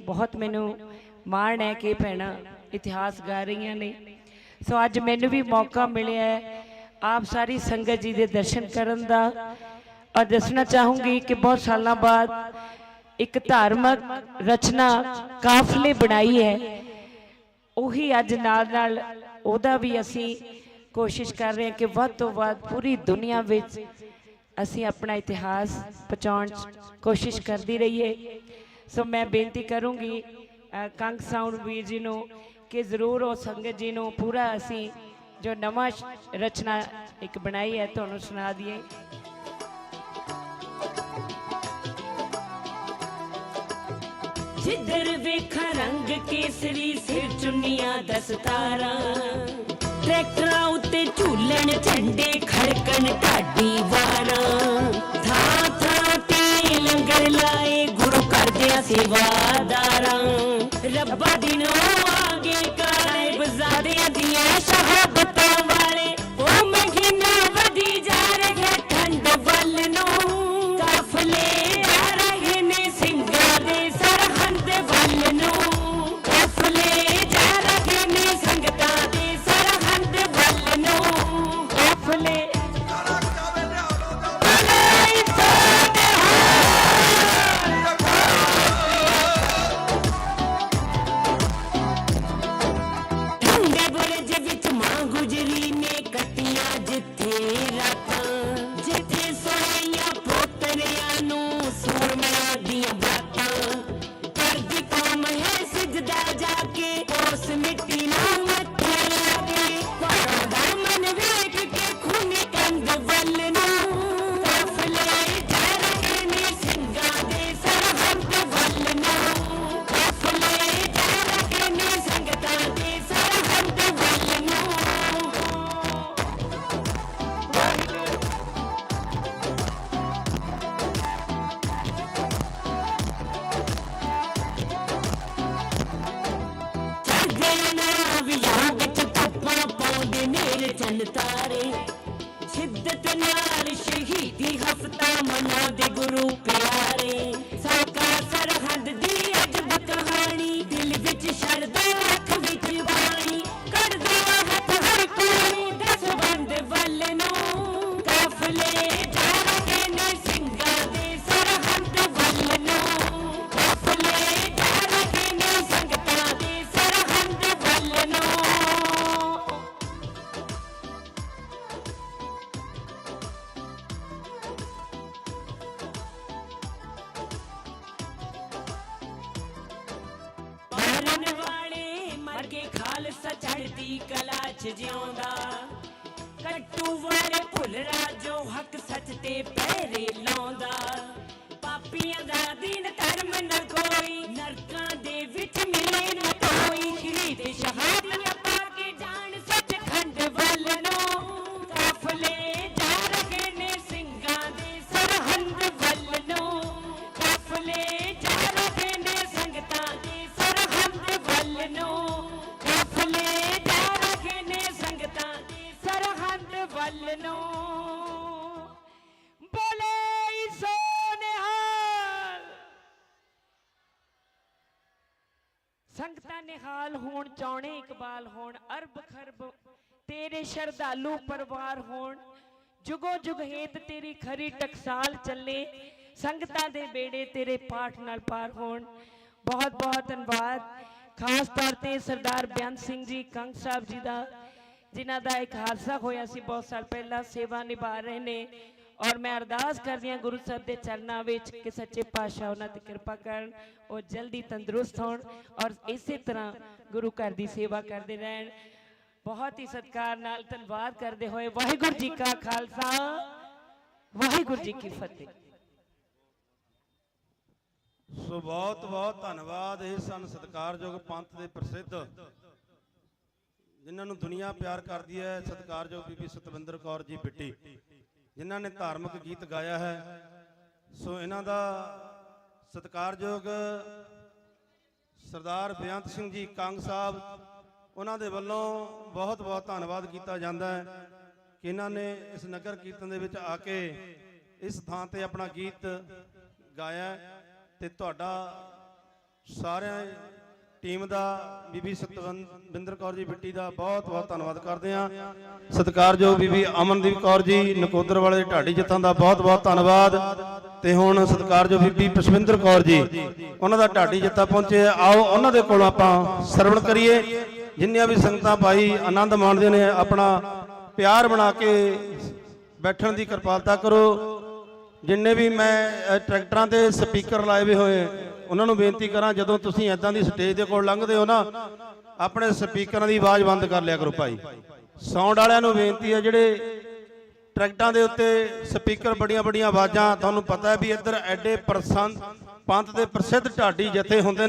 ਬਹੁਤ ਮੈਨੂੰ ਮਾਣ ਹੈ ਕਿ ਭੈਣਾਂ ਇਤਿਹਾਸ ਗਾ ਰਹੀਆਂ ਨੇ। ਸੋ ਅੱਜ ਮੈਨੂੰ ਵੀ ਮੌਕਾ ਮਿਲਿਆ ਹੈ ਆਪ ਸਾਰੀ ਸੰਗਤ ਜੀ ਦੇ ਦਰਸ਼ਨ ਕਰਨ ਦਾ ਔਰ ਦੱਸਣਾ ਚਾਹੂੰਗੀ ਕਿ ਬਹੁਤ ਸਾਲਾਂ ਬਾਅਦ ਇੱਕ ਧਾਰਮਿਕ ਰਚਨਾ ਕਾਫਲੇ ਬਣਾਈ ਹੈ। ਉਹੀ ਅੱਜ ਨਾਲ ਨਾਲ ਉਹਦਾ ਵੀ ਅਸੀਂ ਕੋਸ਼ਿਸ਼ ਕਰ ਰਹੇ ਹਾਂ ਕਿ ਵੱਧ ਤੋਂ ਵੱਧ ਪੂਰੀ ਦੁਨੀਆ ਵਿੱਚ ਅਸੀਂ ਆਪਣਾ ਇਤਿਹਾਸ ਪਹੁੰਚਾਉਣ 'ਚ ਕੋਸ਼ਿਸ਼ ਕਰਦੀ ਰਹੀਏ। ਸੋ ਮੈਂ ਬੇਨਤੀ ਕਰੂੰਗੀ ਕੰਗ ਸਾਊਂਡ ਵੀਰ ਜੀ ਨੂੰ ਕਿ ਜ਼ਰੂਰ ਉਹ ਸੰਗਤ ਜੀ ਨੂੰ ਪੂਰਾ ਅਸੀਂ ਜੋ ਨਵਾਂ ਰਚਨਾ ਇੱਕ ਬਣਾਈ ਹੈ, ਤੁਹਾਨੂੰ ਸੁਣਾ ਦਈਏ। ਜਿੱਧਰ ਵੇਖਾਂ ਰੰਗ ਕੇਸਰੀ ਸਿਰ ਚੁੰਨੀਆਂ ਦਸਤਾਰਾਂ ਟਰੈਕਟਰਾਂ ਉੱਤੇ ਝੂਲਣ ਝੰਡੇ ਖੜਕਣ ਢਾਡੀ ਵਾਰਾਂ। ಶಿವಾದಾ sanitary. ਚੜਦੀ ਕਲਾ ਚ ਜਿਉਂਦਾ। ਕੱਟੂ ਵਾਲੇ ਭੁੱਲਰਾ ਜੋ ਹੱਕ ਸੱਚ ਤੇ ਪਹਿਰੇ ਲਾਉਂਦਾ। ਪਾਪੀਆਂ ਦਾ ਦੀਨ ਧਰਮ ਨ ਸੰਗਤਾਂ ਨਿਹਾਲ ਹੋਣ, ਚਾਉਣੇ ਇਕਬਾਲ ਹੋਣ, ਅਰਬ ਖਰਬ, ਤੇਰੇ ਸ਼ਰਧਾਲੂ ਪਰਿਵਾਰ ਹੋਣ, ਜੁਗੋ ਜੁਗ ਹੇਤ ਤੇਰੀ ਖਰੀ ਟਕਸਾਲ ਚੱਲੇ, ਸੰਗਤਾਂ ਦੇ ਬੇੜੇ ਤੇਰੇ ਪਾਠ ਨਾਲ ਪਾਰ ਹੋਣ। ਬਹੁਤ ਬਹੁਤ ਧੰਨਵਾਦ। ਖਾਸ ਤੌਰ ਤੇ ਸਰਦਾਰ ਬਿਆਨ ਸਿੰਘ ਜੀ, ਕੰਗ ਸਾਹਿਬ ਜੀ ਦਾ, ਜਿਨ੍ਹਾਂ ਦਾ ਇੱਕ ਹਾਦਸਾ ਹੋਇਆ ਸੀ, ਬਹੁਤ ਸਾਲ ਪਹਿਲਾਂ ਸੇਵਾ ਨਿਭਾ ਰਹੇ ਨੇ। ਔਰ ਮੈਂ ਅਰਦਾਸ ਕਰਦੀ ਹਾਂ ਗੁਰੂ ਸਾਹਿਬ ਦੇ ਚਰਨਾਂ ਵਿੱਚ ਕਿ ਸੱਚੇ ਪਾਤਸ਼ਾਹ ਉਹਨਾਂ ਤੇ ਕਿਰਪਾ ਕਰਨ, ਉਹ ਜਲਦੀ ਤੰਦਰੁਸਤ ਹੋਣ ਔਰ ਇਸੇ ਤਰ੍ਹਾਂ ਗੁਰੂ ਘਰ ਦੀ ਸੇਵਾ ਕਰਦੇ ਰਹਿਣ। ਬਹੁਤ ਹੀ ਸਤਿਕਾਰ ਨਾਲ ਧੰਨਵਾਦ ਕਰਦੇ ਹੋਏ ਵਾਹਿਗੁਰੂ ਜੀ ਕਾ ਖਾਲਸਾ, ਵਾਹਿਗੁਰੂ ਜੀ ਕੀ ਫਤਿਹ। ਸੋ ਬਹੁਤ ਬਹੁਤ ਧੰਨਵਾਦ, ਇਹ ਸਨ ਸਤਿਕਾਰਯੋਗ ਪੰਥ ਦੇ ਪ੍ਰਸਿੱਧ ਜਿਨ੍ਹਾਂ ਨੂੰ ਦੁਨੀਆ ਪਿਆਰ ਕਰਦੀ ਹੈ, ਸਤਿਕਾਰਯੋਗ ਬੀਬੀ ਸਤਵਿੰਦਰ ਕੌਰ ਜੀ ਬਿੱਟੀ ਜਿਨ੍ਹਾਂ ਨੇ ਧਾਰਮਿਕ ਗੀਤ ਗਾਇਆ ਹੈ, ਸੋ ਇਹਨਾਂ ਦਾ ਸਤਿਕਾਰਯੋਗ ਸਰਦਾਰ ਬੇਅੰਤ ਸਿੰਘ ਜੀ ਕੰਗ ਸਾਹਿਬ, ਉਹਨਾਂ ਦੇ ਵੱਲੋਂ ਬਹੁਤ ਬਹੁਤ ਧੰਨਵਾਦ ਕੀਤਾ ਜਾਂਦਾ ਹੈ ਕਿ ਇਹਨਾਂ ਨੇ ਇਸ ਨਗਰ ਕੀਰਤਨ ਦੇ ਵਿੱਚ ਆ ਕੇ ਇਸ ਥਾਂ ਤੇ ਆਪਣਾ ਗੀਤ ਗਾਇਆ ਹੈ ਤੇ ਤੁਹਾਡਾ ਸਾਰਿਆਂ ਟੀਮ ਦਾ ਬੀਬੀ ਸਤਵਿੰਦਰ ਕੌਰ ਜੀ ਬਿੱਟੀ ਦਾ ਬਹੁਤ ਬਹੁਤ ਧੰਨਵਾਦ ਕਰਦੇ ਹਾਂ। ਸਤਿਕਾਰਯੋਗ ਬੀਬੀ ਅਮਨਦੀਪ ਕੌਰ ਜੀ, ਨਕੋਦਰ ਵਾਲੇ ਢਾਡੀ ਜੱਥਾਂ ਦਾ ਬਹੁਤ ਬਹੁਤ ਧੰਨਵਾਦ। ਤੇ ਹੁਣ ਸਤਿਕਾਰਯੋਗ ਬੀਬੀ ਪਸ਼ਵਿੰਦਰ ਕੌਰ ਜੀ, ਉਹਨਾਂ ਦਾ ਢਾਡੀ ਜੱਥਾ ਪਹੁੰਚੇ। ਆਓ, ਉਹਨਾਂ ਦੇ ਕੋਲ ਆਪਾਂ ਸਰਵਣ ਕਰੀਏ। ਜਿੰਨੀਆਂ ਵੀ ਸੰਗਤਾਂ ਭਾਈ ਆਨੰਦ ਮਾਣਦੇ ਨੇ, ਆਪਣਾ ਪਿਆਰ ਬਣਾ ਕੇ ਬੈਠਣ ਦੀ ਕਿਰਪਾਲਤਾ ਕਰੋ। ਜਿੰਨੇ ਵੀ ਮੈਂ ਟਰੈਕਟਰਾਂ ਤੇ ਸਪੀਕਰ ਲਾਏ ਵੇ ਹੋਏ ਉਹਨਾਂ ਨੂੰ ਬੇਨਤੀ ਕਰਾਂ, ਜਦੋਂ ਤੁਸੀਂ ਐਦਾਂ ਦੀ ਸਟੇਜ ਦੇ ਕੋਲ ਲੰਘਦੇ ਹੋ ਨਾ, ਆਪਣੇ ਸਪੀਕਰਾਂ ਦੀ ਆਵਾਜ਼ ਬੰਦ ਕਰ ਲਿਆ ਕਰੋ ਭਾਈ। ਸਾਊਂਡ ਵਾਲਿਆਂ ਨੂੰ ਬੇਨਤੀ ਹੈ, ਜਿਹੜੇ ਟਰੈਕਟਰਾਂ ਦੇ ਉੱਤੇ ਸਪੀਕਰ ਬੜੀਆਂ ਬੜੀਆਂ ਆਵਾਜ਼ਾਂ, ਤੁਹਾਨੂੰ ਪਤਾ ਹੈ ਵੀ ਇੱਧਰ ਐਡੇ ਪ੍ਰਸੰਨ ਪੰਥ ਦੇ ਪ੍ਰਸਿੱਧ ਢਾਡੀ ਜਥੇ ਹੁੰਦੇ ਨੇ।